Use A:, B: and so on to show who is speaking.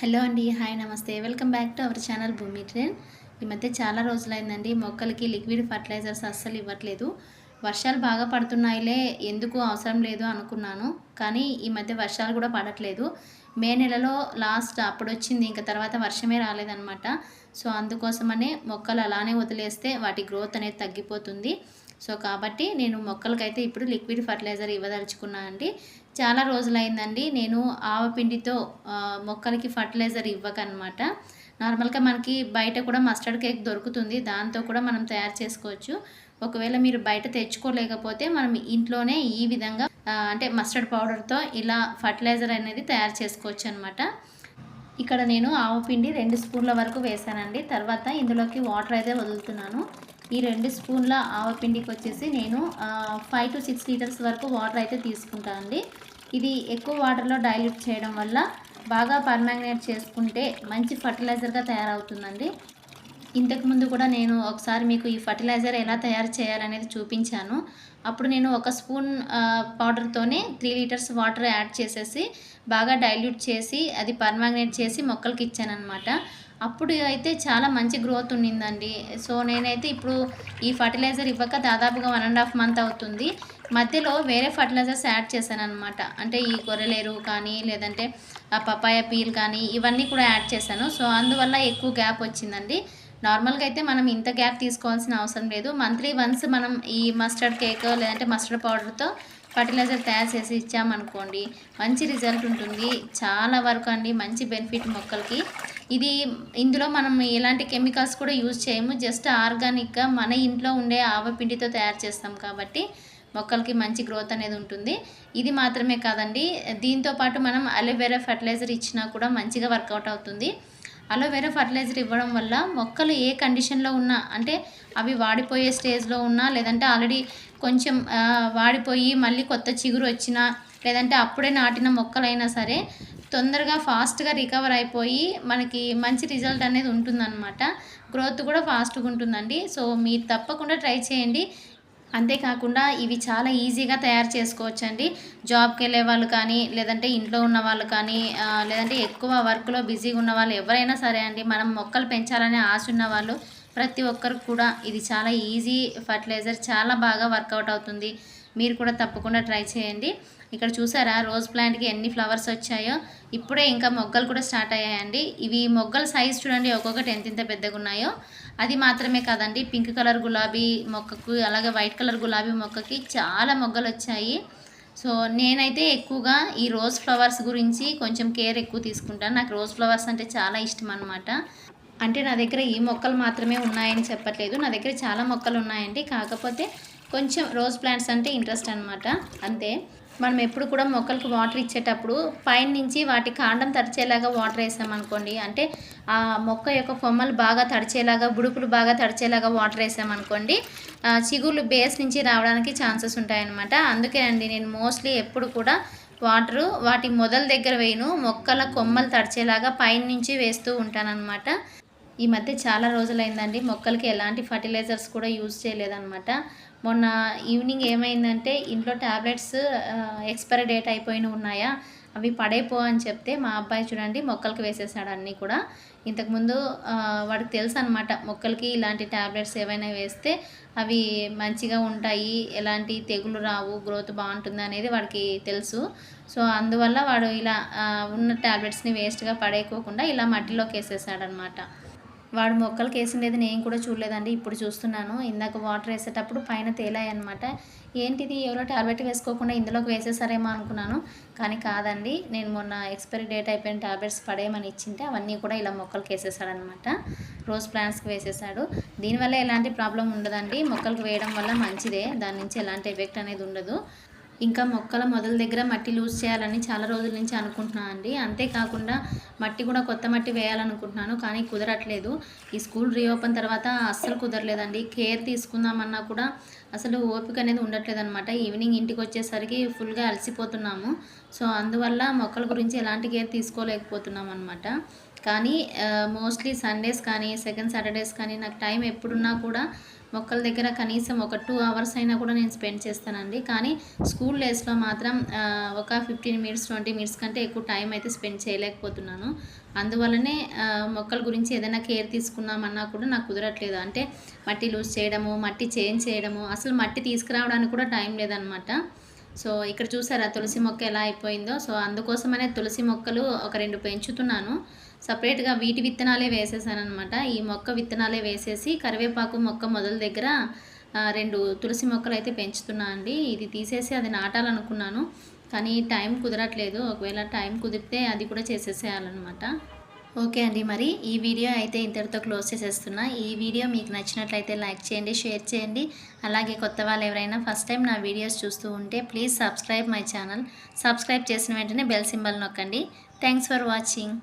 A: Hello అండి hi నమస్తే. Welcome back to our channel Bhoomi train ఈ మధ్య చాలా రోజులైందండి మొక్కలకి లిక్విడ్ ఫర్టిలైజర్స్ అస్సలు ఇవ్వట్లేదు. వర్షాలు బాగా పడుతున్నాయిలే ఎందుకు అవసరం లేదు అనుకున్నాను. కానీ ఈ మధ్య వర్షాలు కూడా పడట్లేదు. మే నెలలో లాస్ట్ అప్పుడు వచ్చింది ఇంకా తర్వాత వర్షమే రాలేదనమాట సో అందుకోసమనే మొక్కలు అలానే వదిలేస్తే వాటి గ్రోత్ అనేది తగ్గిపోతుంది. సో కాబట్టి నేను మొక్కలకైతే ఇప్పుడు లిక్విడ్ ఫర్టిలైజర్ ఇవ్వదలుచుకున్నా అండి. చాలా రోజులైందండి నేను ఆవపిండితో మొక్కలకి ఫర్టిలైజర్ ఇవ్వకనమాట నార్మల్గా మనకి బయట కూడా మస్టర్డ్ కేక్ దొరుకుతుంది దాంతో కూడా మనం తయారు చేసుకోవచ్చు. ఒకవేళ మీరు బయట తెచ్చుకోలేకపోతే మనం ఇంట్లోనే ఈ విధంగా అంటే మస్టర్డ్ పౌడర్తో ఇలా ఫర్టిలైజర్ అనేది తయారు చేసుకోవచ్చు అనమాట ఇక్కడ నేను ఆవపిండి రెండు స్పూన్ల వరకు వేసానండి. తర్వాత ఇందులోకి వాటర్ అయితే వదులుతున్నాను. ఈ రెండు స్పూన్ల ఆవు పిండికి వచ్చేసి నేను ఫైవ్ టు సిక్స్ లీటర్స్ వరకు వాటర్ అయితే తీసుకుంటానండి. ఇది ఎక్కువ వాటర్లో డైల్యూట్ చేయడం వల్ల బాగా పర్మాంగనేట్ చేసుకుంటే మంచి ఫర్టిలైజర్గా తయారవుతుందండి. ఇంతకు ముందు కూడా నేను ఒకసారి మీకు ఈ ఫర్టిలైజర్ ఎలా తయారు చేయాలనేది చూపించాను. అప్పుడు నేను ఒక స్పూన్ పౌడర్తోనే త్రీ లీటర్స్ వాటర్ యాడ్ చేసేసి బాగా డైల్యూట్ చేసి అది పర్మాగ్నేట్ చేసి మొక్కలకి ఇచ్చానమాట అప్పుడు అయితే చాలా మంచి గ్రోత్ ఉండిందండి సో నేనైతే ఇప్పుడు ఈ ఫర్టిలైజర్ ఇవ్వక దాదాపుగా వన్ అండ్ హాఫ్ మంత్ అవుతుంది. మధ్యలో వేరే ఫర్టిలైజర్స్ యాడ్ చేశాను అనమాట అంటే ఈ గొర్రెలేరు కానీ లేదంటే ఆ పపాయ పీల్ కానీ ఇవన్నీ కూడా యాడ్ చేశాను. సో అందువల్ల ఎక్కువ గ్యాప్ వచ్చిందండి. నార్మల్గా అయితే మనం ఇంత గ్యాప్ తీసుకోవాల్సిన అవసరం లేదు. మంత్లీ వన్స్ మనం ఈ మస్టర్డ్ కేక్ లేదంటే మస్టర్డ్ పౌడర్తో ఫర్టిలైజర్ తయారు చేసి ఇచ్చామనుకోండి మంచి రిజల్ట్ ఉంటుంది. చాలా వరకు అండి మంచి బెనిఫిట్ మొక్కలకి. ఇది ఇందులో మనం ఎలాంటి కెమికల్స్ కూడా యూజ్ చేయము. జస్ట్ ఆర్గానిక్గా మన ఇంట్లో ఉండే ఆవపిండితో తయారు చేస్తాం కాబట్టి మొక్కలకి మంచి గ్రోత్ అనేది ఉంటుంది. ఇది మాత్రమే కాదండి దీంతో పాటు మనం అలోవెరా ఫర్టిలైజర్ ఇచ్చినా కూడా మంచిగా వర్కౌట్ అవుతుంది. అలోవెరా ఫర్టిలైజర్ ఇవ్వడం వల్ల మొక్కలు ఏ కండిషన్లో ఉన్నా అంటే అవి వాడిపోయే స్టేజ్లో ఉన్నా లేదంటే ఆల్రెడీ కొంచెం వాడిపోయి మళ్ళీ కొత్త చిగురు వచ్చినా లేదంటే అప్పుడే నాటిన మొక్కలైనా సరే తొందరగా ఫాస్ట్గా రికవర్ అయిపోయి మనకి మంచి రిజల్ట్ అనేది ఉంటుందన్నమాట. గ్రోత్ కూడా ఫాస్ట్గా ఉంటుందండి. సో మీరు తప్పకుండా ట్రై చేయండి. అంతేకాకుండా ఇవి చాలా ఈజీగా తయారు చేసుకోవచ్చు అండి జాబ్కి వెళ్ళే వాళ్ళు కానీ లేదంటే ఇంట్లో ఉన్న వాళ్ళు కానీ లేదంటే ఎక్కువ వర్క్లో బిజీగా ఉన్న వాళ్ళు ఎవరైనా సరే అండి మనం మొక్కలు పెంచాలనే ఆశ ఉన్న వాళ్ళు ప్రతి ఒక్కరు కూడా ఇది చాలా ఈజీ ఫర్టిలైజర్ చాలా బాగా వర్కౌట్ అవుతుంది. మీరు కూడా తప్పకుండా ట్రై చేయండి. ఇక్కడ చూసారా రోజ్ ప్లాంట్కి ఎన్ని ఫ్లవర్స్ వచ్చాయో. ఇప్పుడే ఇంకా మొగ్గలు కూడా స్టార్ట్ అయ్యాయండి. ఇవి మొగ్గల సైజ్ చూడండి ఒక్కొక్కటి ఎంతెంత ఎంత పెద్దగా ఉన్నాయో అది మాత్రమే కాదండి. పింక్ కలర్ గులాబీ మొక్కకు అలాగే వైట్ కలర్ గులాబీ మొక్కకి చాలా మొగ్గలు వచ్చాయి. సో నేనైతే ఎక్కువగా ఈ రోజ్ ఫ్లవర్స్ గురించి కొంచెం కేర్ ఎక్కువ తీసుకుంటాను. నాకు రోజ్ ఫ్లవర్స్ అంటే చాలా ఇష్టం అనమాట అంటే నా దగ్గర ఈ మొక్కలు మాత్రమే ఉన్నాయని చెప్పట్లేదు. నా దగ్గర చాలా మొక్కలు ఉన్నాయండి. కాకపోతే కొంచెం రోజ్ ప్లాంట్స్ అంటే ఇంట్రెస్ట్ అనమాట అంతే. మనం ఎప్పుడు కూడా మొక్కలకు వాటర్ ఇచ్చేటప్పుడు పైన నుంచి వాటి కాండం తడిచేలాగా వాటర్ వేసామనుకోండి అంటే ఆ మొక్క యొక్క కొమ్మలు బాగా తడిచేలాగా బుడుపులు బాగా తడిచేలాగా వాటర్ వేసామనుకోండి చిగుళ్ళు బేస్ నుంచి రావడానికి ఛాన్సెస్ ఉంటాయన్నమాట. అందుకే అండి నేను మోస్ట్లీ ఎప్పుడు కూడా వాటరు వాటి మొదల దగ్గర వేయను మొక్కల కొమ్మలు తడిచేలాగా పైన నుంచి వేస్తూ ఉంటానన్నమాట. ఈ మధ్య చాలా రోజులైందండి. మొక్కలకి ఎలాంటి ఫర్టిలైజర్స్ కూడా యూజ్ చేయలేదన్నమాట. మొన్న ఈవినింగ్ ఏమైందంటే ఇంట్లో ట్యాబ్లెట్స్ ఎక్స్పైరీ డేట్ అయిపోయిన ఉన్నాయా? అవి పడైపో అని చెప్తే మా అబ్బాయి చూడండి మొక్కలకి వేసేసాడు అన్నీ కూడా. ఇంతకుముందు వాడికి తెలుసు అనమాట మొక్కలకి ఇలాంటి ట్యాబ్లెట్స్ ఏవైనా వేస్తే అవి మంచిగా ఉంటాయి ఎలాంటి తెగులు రావు గ్రోత్ బాగుంటుంది అనేది వాడికి తెలుసు. సో అందువల్ల వాడు ఇలా ఉన్న ట్యాబ్లెట్స్ని వేస్ట్గా పడేయకోకుండా ఇలా మట్టిలోకి వేసేసాడనమాట వాడు మొక్కలకి వేసిండేది నేను కూడా చూడలేదండి ఇప్పుడు చూస్తున్నాను. ఇందాక వాటర్ వేసేటప్పుడు పైన తేలాయి అనమాట ఏంటిది? ఎవరో టాబ్లెట్ వేసుకోకుండా ఇందులోకి వేసేసారేమో అనుకున్నాను. కానీ కాదండి నేను మొన్న ఎక్స్పైరీ డేట్ అయిపోయిన టాబ్లెట్స్ పడేయమని ఇచ్చింటే అవన్నీ కూడా ఇలా మొక్కలకి వేసేసాడనమాట రోజ్ ప్లాంట్స్కి వేసేసాడు. దీనివల్ల ఎలాంటి ప్రాబ్లం ఉండదండి. మొక్కలకు వేయడం వల్ల మంచిదే. దాని నుంచి ఎలాంటి ఎఫెక్ట్ అనేది ఉండదు. ఇంకా మొక్కల మొదల దగ్గర మట్టి లూజ్ చేయాలని చాలా రోజుల నుంచి అనుకుంటున్నాను అండి. అంతేకాకుండా మట్టి కూడా కొత్త మట్టి వేయాలనుకుంటున్నాను కానీ కుదరట్లేదు. ఈ స్కూల్ రీఓపెన్ తర్వాత అస్సలు కుదరలేదండి. కేర్ తీసుకుందామన్నా కూడా అసలు ఓపిక అనేది ఉండట్లేదు అనమాట ఈవినింగ్ ఇంటికి వచ్చేసరికి ఫుల్గా అలసిపోతున్నాము. సో అందువల్ల మొక్కల గురించి ఎలాంటి కేర్ తీసుకోలేకపోతున్నాం అనమాట కానీ మోస్ట్లీ సండేస్ కానీ సెకండ్ సాటర్డేస్ కానీ నాకు టైం ఎప్పుడున్నా కూడా మొక్కల దగ్గర కనీసం ఒక టూ అవర్స్ అయినా కూడా నేను స్పెండ్ చేస్తానండి. కానీ స్కూల్ డేస్లో మాత్రం ఒక ఫిఫ్టీన్ మినిట్స్ ట్వంటీ మినిట్స్ కంటే ఎక్కువ టైం అయితే స్పెండ్ చేయలేకపోతున్నాను. అందువల్లనే మొక్కల గురించి ఏదైనా కేర్ తీసుకున్నామన్నా కూడా నాకు కుదరట్లేదు. అంటే మట్టి లూజ్ చేయడము మట్టి చేంజ్ చేయడము అసలు మట్టి తీసుకురావడానికి కూడా టైం లేదనమాట సో ఇక్కడ చూసారా తులసి మొక్క ఎలా అయిపోయిందో. సో అందుకోసమనే తులసి మొక్కలు ఒక రెండు పెంచుతున్నాను. సపరేట్గా వీటి విత్తనాలే వేసేసాను అనమాట ఈ మొక్క విత్తనాలే వేసేసి కరివేపాకు మొక్క మొదల దగ్గర రెండు తులసి మొక్కలు అయితే పెంచుతున్నా అండి. ఇది తీసేసి అది నాటాలనుకున్నాను. కానీ టైం కుదరట్లేదు. ఒకవేళ టైం కుదిరితే అది కూడా చేసేసేయాలన్నమాట. ఓకే అండి. మరి ఈ వీడియో అయితే ఇంతటితో క్లోజ్ చేసేస్తున్నా. ఈ వీడియో మీకు నచ్చినట్లయితే లైక్ చేయండి షేర్ చేయండి. అలాగే కొత్త వాళ్ళు ఎవరైనా ఫస్ట్ టైం నా వీడియోస్ చూస్తూ ఉంటే please subscribe my channel. Subscribe చేసిన వెంటనే బెల్ సింబల్ నొక్కండి. Thanks for watching.